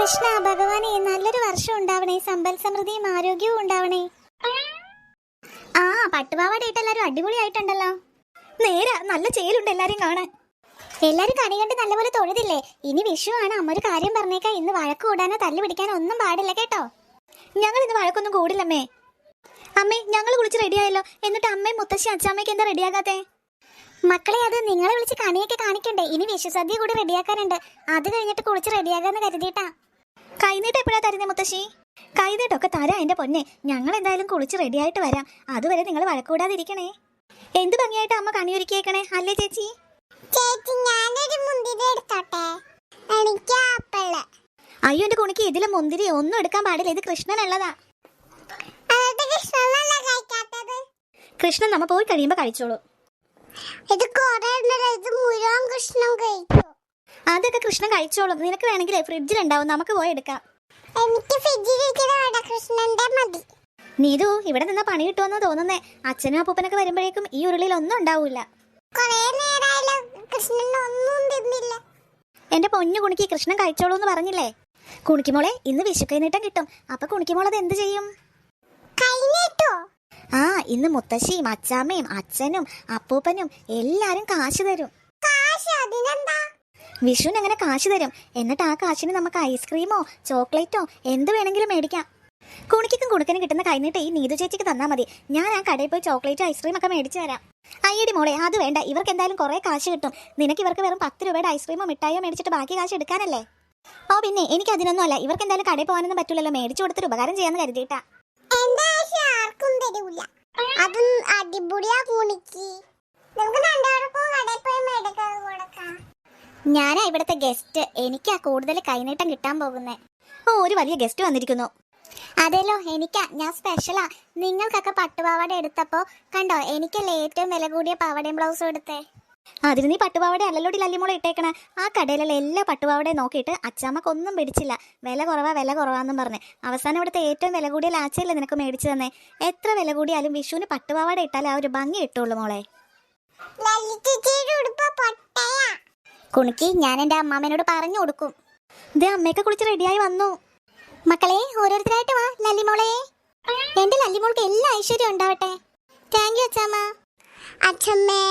കൃഷ്ണ ഭഗവാനെ നല്ലൊരു വർഷം ഉണ്ടാവണേ. സമ്പൽ സമൃദ്ധിയും ആരോഗ്യവും ഉണ്ടാവണേ. ആ പട്ടുപാവാടയിട്ട് എല്ലാരും അടിപൊളിയായിട്ടുണ്ടല്ലോ. നേരാ നല്ല ചേലുണ്ട് എല്ലാരും കാണാൻ. എല്ലാരും കണി കണ്ട് നല്ലപോലെ തൊഴുതില്ലേ? ഇനി വിഷു ആണ്. അമ്മ ഒരു കാര്യം പറഞ്ഞേക്കാ. ഇന്ന് വഴക്ക് കൂടാനോ തല്ലു പിടിക്കാനോ ഒന്നും പാടില്ല കേട്ടോ. ഞങ്ങൾ ഇന്ന് വഴക്കൊന്നും കൂടില്ലമ്മേ. അമ്മേ ഞങ്ങൾ കുളിച്ച് റെഡിയായല്ലോ എന്നിട്ട് അമ്മയും മുത്തശ്ശി അച്ഛാമ്മയ്ക്ക് എന്താ റെഡിയാകാത്തെ മക്കളെ അത് നിങ്ങളെ വിളിച്ച് കണിയൊക്കെ കാണിക്കണ്ടേ? ഇനി വിഷുസദ്യ കൂടി റെഡിയാക്കാനുണ്ട് അത് കഴിഞ്ഞിട്ട് കുളിച്ച് റെഡിയാകാന്ന് കരുതിയിട്ടാ. കൈനീട്ട് എപ്പോഴാ തരുന്നേ മുത്തശ്ശി? കൈനീട്ടൊക്കെ തരാം എന്റെ പൊന്നെ. ഞങ്ങൾ എന്തായാലും കുളിച്ച് റെഡിയായിട്ട് വരാം. അതുവരെ നിങ്ങൾ വഴക്കൂടാതിരിക്കണേ. എന്ത് ഭംഗിയായിട്ട് അമ്മ കണിയൊരുക്കിയേക്കണേ അല്ലേ ചേച്ചി? ചേച്ചി ഞാനൊരു മുന്തിരി എടുത്തോട്ടെ? എനിക്ക് ആപ്പിൾ. അയ്യോ എന്റെ കുണിക്ക് ഇതിലെ മുന്തിരി ഒന്നും എടുക്കാൻ പാടില്ല. ഇത് കൃഷ്ണനുള്ളതാ. കൃഷ്ണൻ നമ്മ പോയി കഴിയുമ്പോ കഴിച്ചോളൂ. ഇത് കൊറേ ഇത് മുഴുവൻ കൃഷ്ണൻ കഴിച്ചു അതൊക്കെ കൃഷ്ണൻ കഴിച്ചോളും. നിനക്ക് വേണമെങ്കിൽ ഫ്രിഡ്ജിലുണ്ടാവും. നമുക്ക് പോയി എടുക്കാം. എനിക്ക് ഫ്രിഡ്ജിൽ കൃഷ്ണന്റെ മതി. നീതു ഇവിടെ നിന്ന് പണി കിട്ടുമെന്ന് തോന്നുന്നേ. അച്ഛനും അപ്പൂപ്പനൊക്കെ വരുമ്പോഴേക്കും ഈ ഉരുളിയിൽ ഒന്നും ഉണ്ടാവൂല. കൊറേ നേരായല്ലോ കൃഷ്ണൻ ഒന്നും തിന്നില്ല. എന്റെ പൊന്നു കുണിക്ക് കൃഷ്ണൻ കഴിച്ചോളൂ എന്ന് പറഞ്ഞില്ലേ? കുണിക്കുമോളെ ഇന്ന് വിശുക്കൈനീട്ടം കിട്ടും. അപ്പൊ കുണിക്കുമോൾ അത് എന്ത് ചെയ്യും? ആ ഇന്ന് മുത്തശ്ശിയും അച്ചാമ്മയും അച്ഛനും അപ്പൂപ്പനും എല്ലാരും കാശ് തരും. കാശ് അതിനെന്താ? വിഷുവിന് അങ്ങനെ കാശ് തരും? എന്നിട്ട് ആ കാശിന് നമുക്ക് ഐസ്ക്രീമോ ചോക്ലേറ്റോ എന്ത് വേണമെങ്കിലും മേടിക്കാം. കുണിക്കും കുണുക്കനും കിട്ടുന്ന കൈനീട്ട് ഈ നീതു ചേച്ചിക്ക് തന്നാൽ മതി. ഞാൻ ആ കടയിൽ പോയി ചോക്ലേറ്റ് ഐസ്ക്രീം ഒക്കെ മേടിച്ചു തരാം. അയ്യടി മോളെ അത് വേണ്ട. ഇവർക്ക് എന്തായാലും കുറെ കാശ് കിട്ടും. നിനക്ക് ഇവർക്ക് വെറും പത്ത് രൂപയുടെ ഐസ്ക്രീമോ മിഠായിയോ മേടിച്ചിട്ട് ബാക്കി കാശ് എടുക്കാനല്ലേ? ഓ പിന്നെ എനിക്ക് അതിനൊന്നും അല്ല. ഇവർക്ക് എന്തായാലും കടയിൽ പോകാനൊന്നും പറ്റൂലല്ലോ. മേടിച്ചു കൊടുത്തൊരു ഉപകാരം ചെയ്യാന്ന് കരുതിയിട്ടാ. ആർക്കും അടിപൊളിയാ കുണിക്ക്. നമുക്ക് രണ്ടുപേർക്കും കടയിൽ പോയി മേടിക്കാൻ കൊടുക്കാം. ഞാനാ ഇവിടുത്തെ ഗസ്റ്റ് എനിക്കാ കൂടുതൽ കൈനീട്ടം കിട്ടാൻ പോകുന്നേ. ഓ ഒരു വലിയ ഗസ്റ്റ് വന്നിരിക്കുന്നു. അതെല്ലോ എനിക്കാ. ഞാൻ സ്പെഷ്യലാ നിങ്ങൾക്കൊക്കെ പട്ടുപാവാട എടുത്തപ്പോ കണ്ടോ എനിക്കല്ലേ ഏറ്റവും വില കൂടിയ പാവാടയും ബ്ലൗസും എടുത്തേ? അതിന് നീ പട്ടുപാവാട അല്ലല്ലോടി ലല്ലിമോളെ ഇട്ടേക്കണ? ആ കടയിലുള്ള എല്ലാ പട്ടുപാവാടയും നോക്കിയിട്ട് അച്ചാമ്മക്കൊന്നും പിടിച്ചില്ല. വില കുറവാ വില കുറവാന്നും പറഞ്ഞ്. അവസാനം ഇവിടുത്തെ ഏറ്റവും വില കൂടിയ ലാച്ചയല്ലേ നിനക്ക് മേടിച്ചു തന്നെ? എത്ര വില കൂടിയാലും വിഷുവിന് പട്ടുപാവാട ഇട്ടാലേ ആ ഒരു ഭംഗി ഇട്ടുള്ളൂ മോളെ. കുണുക്കി ഞാൻ എന്റെ അമ്മാമ്മേനോട് പറഞ്ഞു കൊടുക്കും. ഇത് അമ്മയൊക്കെ കുളിച്ച് റെഡിയായി വന്നു. മക്കളെ ഓരോരുത്തരായിട്ട് വാ ലല്ലിമോളെ എന്റെ ലല്ലിമോൾക്ക് എല്ലാ ഐശ്വര്യം ഉണ്ടാവട്ടെ. താങ്ക് യു അച്ഛമ്മ അച്ഛമ്മേ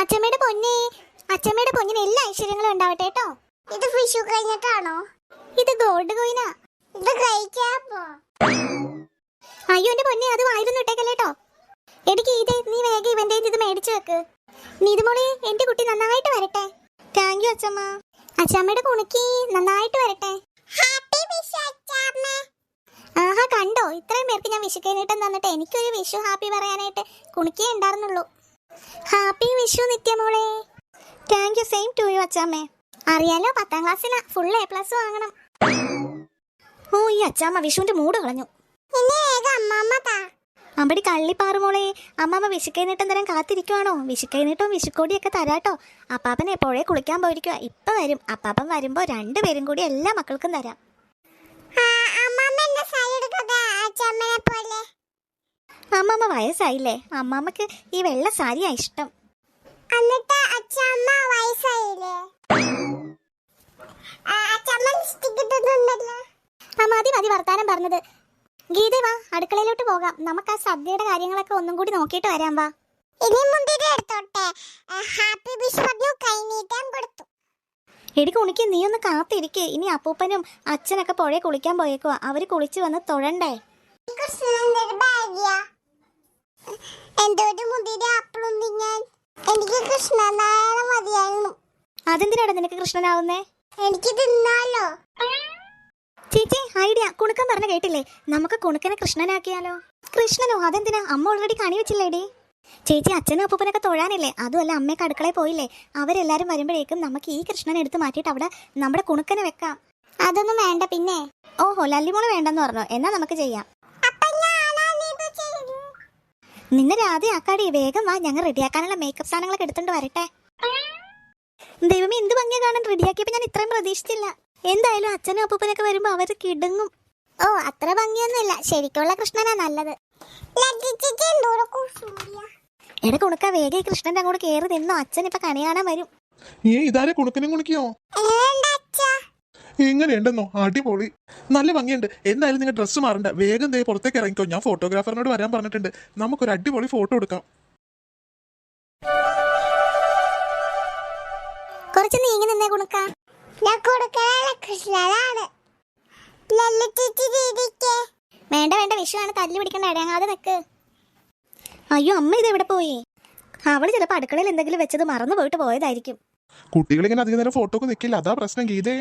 അച്ഛമ്മയുടെ പൊന്നേ അച്ഛമ്മയുടെ പൊന്നിന് എല്ലാ ഐശ്വര്യങ്ങളും ഉണ്ടാവട്ടെ കേട്ടോ. ഇത് ഫിഷു കഴിഞ്ഞിട്ടാണോ? ഇത് ഗോൾഡ് കോയിനാ ഇത് കഴിക്കാപ്പോ? അയ്യോ എന്റെ പൊന്നെ അത് വായിരുന്നു ഇട്ടേക്കല്ലേ കേട്ടോ. എടുക്കി ഇത് നീ വേഗം ഇവന്റെ ഇത് മേടിച്ചു വെക്ക്. നീതുമോളെ എന്റെ കുട്ടി നന്നായിട്ട് വരട്ടെ. താങ്ക് യു അച്ഛമ്മ. അച്ഛമ്മയുടെ കുണുക്കി നന്നായിട്ട് വരട്ടെ. ആഹാ കണ്ടോ? ഇത്രയും പേർക്ക് ഞാൻ വിഷു കഴിഞ്ഞിട്ട് തന്നിട്ട് എനിക്കൊരു വിഷു ഹാപ്പി പറയാനായിട്ട് കുണുക്കിയേ ഉണ്ടായിരുന്നുള്ളൂ. Happy Vishu നിത്യമോളെ thank you same to you അച്ചാമ്മേ അറിയാലോ പത്താം ക്ലാസ്സിന് ഫുൾ എ പ്ലസ് വാങ്ങണം. ഓ ഈ അച്ചാമ്മ വിഷുവിന്റെ മൂട് കളഞ്ഞു. ഇനി വേഗം അമ്മമ്മ താ. അമ്പടി കള്ളിപ്പാറു മോളെ അമ്മമ്മ വിഷുക്കൈനീട്ടം തരാൻ കാത്തിരിക്കുവാണോ? വിശുക്കൈനീട്ടവും വിശുക്കോടിയൊക്കെ തരാട്ടോ. അപ്പാപ്പൻ എപ്പോഴേ കുളിക്കാൻ പോയിരിക്കുക ഇപ്പൊ വരും. അപ്പാപ്പൻ വരുമ്പോൾ രണ്ടുപേരും കൂടി എല്ലാ മക്കൾക്കും തരാം. അമ്മമ്മ വയസ്സായില്ലേ? അമ്മാമ്മക്ക് ഈ വെള്ള സാരിയാ ഇഷ്ടം. എന്നിട്ട് അച്ഛമ്മ വയസ്സായില്ലേ? മതി മതി വർത്താനം പറഞ്ഞത്. ഗീത വാ അടുക്കളയിലോട്ട് പോകാം. നമുക്ക് ആ സദ്യയുടെ കാര്യങ്ങളൊക്കെ ഒന്നും കൂടി നോക്കിയിട്ട് വരാം വാ. ഇനി മുന്തിരി എടുത്തോട്ടെ. ഹാപ്പി വിഷു പറഞ്ഞു കൈനീട്ടാൻ കൊടുത്തു. എടി കുണിക്ക് നീ ഒന്ന് കാത്തിരിക്കേ. ഇനി അപ്പൂപ്പനും അച്ഛനൊക്കെ പുഴയെ കുളിക്കാൻ പോയേക്കുവാ. അവർ കുളിച്ചു വന്ന് തൊഴണ്ടേ? എനിക്ക് മതിയായിരുന്നു. അതെന്തിനാണ് നിനക്ക് കൃഷ്ണനാവുന്നേ? എനിക്ക് തിന്നാലോ. കുണുക്കൻ പറഞ്ഞ കേട്ടില്ലേ? നമുക്ക് കുണുക്കനെ കൃഷ്ണനാക്കിയാലോ? കൃഷ്ണനോ അതെന്തിനാ? അമ്മ ഓൾറെഡി കണി വെച്ചില്ലേടി? ചേച്ചി അച്ഛനും അപ്പൂപ്പനൊക്കെ തൊഴാനില്ലേ? അതുമല്ല അമ്മയൊക്കെ അടുക്കളയിൽ പോയില്ലേ? അവരെല്ലാരും വരുമ്പോഴേക്കും നമുക്ക് ഈ കൃഷ്ണനെ എടുത്ത് മാറ്റിയിട്ട് അവിടെ നമ്മുടെ കുണുക്കനെ വെക്കാം. അതൊന്നും വേണ്ട പിന്നെ. ഓഹോ ലല്ലിമോൾ വേണ്ടെന്ന് പറഞ്ഞു. എന്നാ നമുക്ക് ചെയ്യാം. നിന്നെ രാധ ആക്കാടി വേഗം വാ ഞങ്ങൾ റെഡിയാക്കാനുള്ള മേക്കപ്പ് സാധനങ്ങളൊക്കെ എടുത്തോണ്ട് വരട്ടെ. ദൈവമേ എന്ത് ഭംഗിയാ കാണാൻ റെഡിയാക്കിയപ്പോ ഞാൻ ഇത്രയും പ്രതീക്ഷിച്ചില്ല. എന്തായാലും അച്ഛനും അപ്പൂപ്പനൊക്കെ വരുമ്പോ അവർ കിടങ്ങും. ഓ അത്ര ഭംഗിയൊന്നുമില്ല. ശരിക്കുള്ള കൃഷ്ണനാ നല്ലത്. എടാ കുണുക്ക വേഗം ഈ കൃഷ്ണന്റെ അങ്ങോട്ട് കേറി. നിന്നോ അച്ഛൻ ഇപ്പൊ കണി കാണാൻ വരും. ഏ ഇതാരെ കുണുക്കനും കുണിക്കോ? ഇങ്ങനെയുണ്ടെന്നോ? അടിപൊളി. നല്ല ഭംഗിയുണ്ട്. എന്തായാലും നിങ്ങൾ ഡ്രസ്സ് മാറണ്ട. വേഗം ദേ പുറത്തേക്ക് ഇറങ്ങിക്കോ. ഞാൻ ഫോട്ടോഗ്രാഫറിനോട് വരാൻ പറഞ്ഞിട്ടുണ്ട്. നമുക്കൊരു അടിപൊളി ഫോട്ടോ എടുക്കാം. കുറച്ച് നീങ്ങി നിന്നേ കുണുക്ക. ഞാൻ കൊടുക്കാനുള്ള കൃഷ്ണനാണ്. വിഷുവാണ് തല്ലി പിടിക്കണ്ട ഇടയാങ്ങാതെ നിക്ക്. അയ്യോ അമ്മ ഇത് എവിടെ പോയി? അവൾ ചിലപ്പോ അടുക്കളയിൽ എന്തെങ്കിലും വെച്ചത് മറന്നു പോയിട്ട് പോയതായിരിക്കും. കുട്ടികളിങ്ങനെ അധികം നേരം ഫോട്ടോക്ക് നിൽക്കില്ല അതാ പ്രശ്നം ഗീതേ.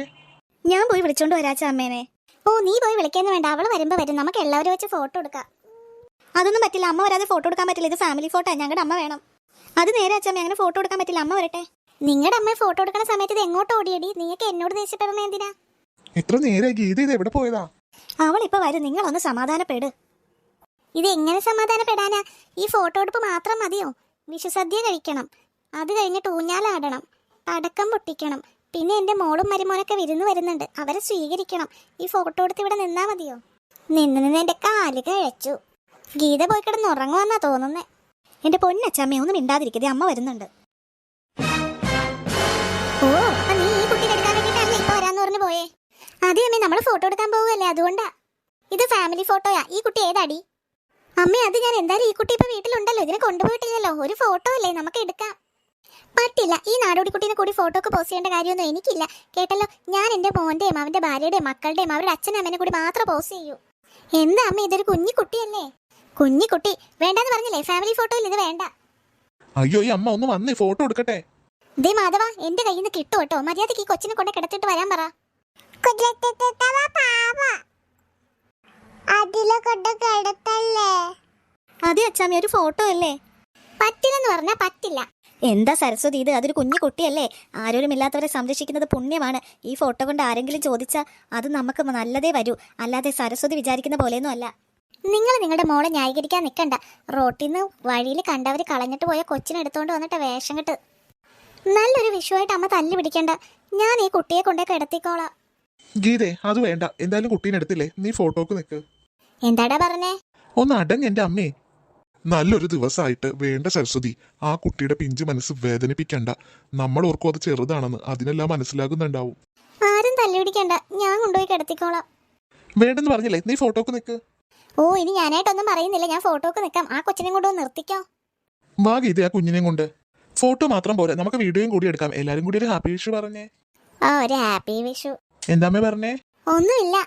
ഞാൻ പോയി വിളിച്ചോണ്ട് വരാച്ച അമ്മേനെ. ഓ നീ പോയി വിളിക്കാന്ന് വേണ്ട അവൾ വരുമ്പോ വരും നമുക്ക് എല്ലാവരും വെച്ച് ഫോട്ടോ എടുക്കാം. അതൊന്നും പറ്റില്ല അമ്മ വരാതെ ഫോട്ടോ എടുക്കാൻ പറ്റില്ല ഇത് ഫാമിലി ഫോട്ടോ ഞങ്ങളുടെ അമ്മ വേണം. അത് നേരെ അച്ഛമ്മ അങ്ങനെ ഫോട്ടോ എടുക്കാൻ പറ്റില്ല അമ്മ വരട്ടെ. നിങ്ങളുടെ അമ്മ ഫോട്ടോ എടുക്കുന്ന സമയത്ത് ഇത് എങ്ങോട്ട് ഓടിയടി? നീയൊക്കെ എന്നോട് ദേഷ്യപ്പെടുന്ന എന്തിനാ? ഇത്ര നേരെ ഗീത ഇത് എവിടെ പോയതാ? അവൾ ഇപ്പൊ വരും. നിങ്ങളൊന്ന് സമാധാനപ്പെട്. ഇത് എങ്ങനെ സമാധാനപ്പെടാനാ? ഈ ഫോട്ടോ എടുപ്പ് മാത്രം മതിയോ? വിഷുസദ്യ കഴിക്കണം. അത് കഴിഞ്ഞിട്ട് ഊഞ്ഞാലാടണം. പടക്കം പൊട്ടിക്കണം. പിന്നെ എന്റെ മോളും മരുമോനൊക്കെ വിരുന്ന് വരുന്നുണ്ട്. അവരെ സ്വീകരിക്കണം. ഈ ഫോട്ടോ എടുത്ത് ഇവിടെ നിന്നാ മതിയോ? നിന്ന് നിന്ന് എന്റെ കാൽ കഴിച്ചു. ഗീത പോയി കിടന്ന് ഉറങ്ങുമെന്നാ തോന്നുന്നേ. എന്റെ പൊന്നച്ചമ്മ ഒന്നും അമ്മ വരുന്നുണ്ട്. അതെ അമ്മേ നമ്മൾ ഫോട്ടോ എടുക്കാൻ പോവുകയല്ലേ? അതുകൊണ്ടാ. ഇത് ഫാമിലി ഫോട്ടോയാ ഈ കുട്ടി ഏതാടി? അമ്മ അത് ഞാൻ എന്തായാലും ഈ കുട്ടി ഇപ്പൊ വീട്ടിലുണ്ടല്ലോ. ഇതിനെ കൊണ്ടുപോയിട്ടില്ലല്ലോ. ഒരു ഫോട്ടോ അല്ലേ? നമുക്ക് എടുക്കാം. പറ്റില്ല. ഈ നാടോടി കുട്ടീനെ കൂടി ഫോട്ടോക്ക് പോസ്റ്റ് ചെയ്യേണ്ട കാര്യമൊന്നും എനിക്കില്ല. കേട്ടല്ലോ? ഞാൻ എന്റെ മോന്റെയും അവന്റെ ഭാര്യയുടെയും മക്കളുടെയും അവരുടെ അച്ഛനും അമ്മേനെ കൂടി മാത്രം പോസ്റ്റ് ചെയ്യൂ. എന്താ അമ്മ ഇതൊരു കുഞ്ഞു കുട്ടിയല്ലേ? കുഞ്ഞു കുട്ടി. വേണ്ടെന്ന് പറഞ്ഞില്ലേ? ഫാമിലി ഫോട്ടോയിൽ ഇത് വേണ്ട. അയ്യോ ഈ അമ്മ ഒന്ന് വന്നേ. ഫോട്ടോ എടുക്കട്ടെ. ദേ മാധവ എന്റെ കയ്യിൽ നിന്ന് കിട്ടും കേട്ടോ. മര്യാദയ്ക്ക് ഈ കൊച്ചിനെ കൊണ്ട് കിടത്തിട്ട് വരാൻ പറ. അതെ ഒരു ഫോട്ടോ അല്ലേ? പറ്റില്ലെന്ന് പറഞ്ഞാ പറ്റില്ല. എന്താ സരസ്വതി ഇത് അതൊരു കുഞ്ഞു കുട്ടിയല്ലേ? ആരോരുമില്ലാത്തവരെ സംരക്ഷിക്കുന്നത് പുണ്യമാണ്. ഈ ഫോട്ടോ കൊണ്ട് ആരെങ്കിലും ചോദിച്ചാൽ അത് നമുക്ക് നല്ലതേ വരൂ. അല്ലാതെ സരസ്വതി വിചാരിക്കുന്ന പോലെയൊന്നും അല്ല. നിങ്ങൾ നിങ്ങളുടെ മോളെ ന്യായീകരിക്കാൻ നിൽക്കണ്ട റോട്ടിൽ നിന്ന് വഴിയിൽ കണ്ടവർ കളഞ്ഞിട്ട് പോയ കൊച്ചിനെ എടുത്തോണ്ട് വന്നിട്ട് വേഷം കെട്ട്. നല്ലൊരു വിഷുവായിട്ട് അമ്മ തല്ലി പിടിക്കണ്ട. ഞാൻ ഈ കുട്ടിയെ കൊണ്ടേ കിടത്തിക്കോളാം. ഗീതേ അത് വേണ്ട. എന്തായാലും കുട്ടീനെ എടുത്തില്ലേ? നീ ഫോട്ടോക്ക് നിൽക്ക് എന്താടാ പറഞ്ഞേ? ഒന്ന് അടങ്ങ് എന്റെ അമ്മേ. നല്ലൊരു ദിവസമായിട്ട് വേണ്ട സരസ്വതി. ആ കുട്ടിയുടെ പിഞ്ചു മനസ്സ് വേദനിപ്പിക്കണ്ട. നമ്മൾ ഓർക്കും അത് ചെറുതാണെന്ന്. അതിനെല്ലാം മനസ്സിലാകുന്നുണ്ടാവും. ആരും തല്ലി പിടിക്കണ്ട. ഞാൻ കൊണ്ടുപോയി കിടത്തിക്കോളാം. വേണ്ടെന്ന് പറഞ്ഞില്ലേ? നീ ഫോട്ടോക്ക് നിൽക്ക് ഓ ഇനി ഞാനായിട്ടൊന്നും പറയുന്നില്ല. ഞാൻ ഫോട്ടോക്ക് നിൽക്കാം ആ കൊച്ചിനെ കൊണ്ട് ഒന്ന് നിർത്തിക്കോ. വാ ഗീത ആ കുഞ്ഞിനെയും കൊണ്ട്. ഫോട്ടോ മാത്രം പോരാ. നമുക്ക് വീഡിയോയും കൂടി എടുക്കാം. എല്ലാരും കൂടി ഒരു ഹാപ്പി വിഷു പറഞ്ഞേ. ആ ഒരു ഹാപ്പി വിഷു. എന്താ അമ്മേ പറഞ്ഞേ? ഒന്നുമില്ല.